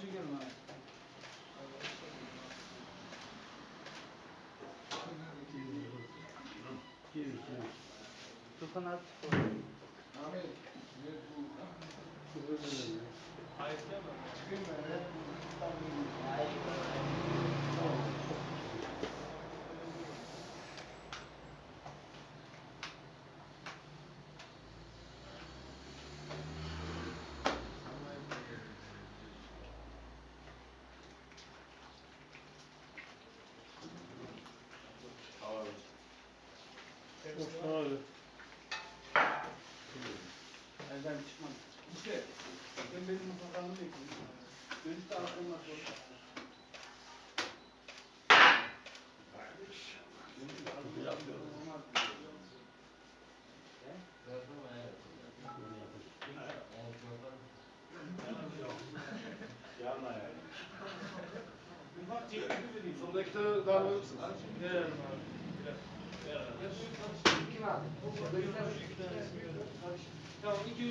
çekelim abi. Tufan at. Evden çıkmadım. İşte ben benim mutfaklarımı bekliyorum. Dönüşte aklımda sorun. Mutfak çekimi vereyim. Sondakileri daha alır mısınız? rady.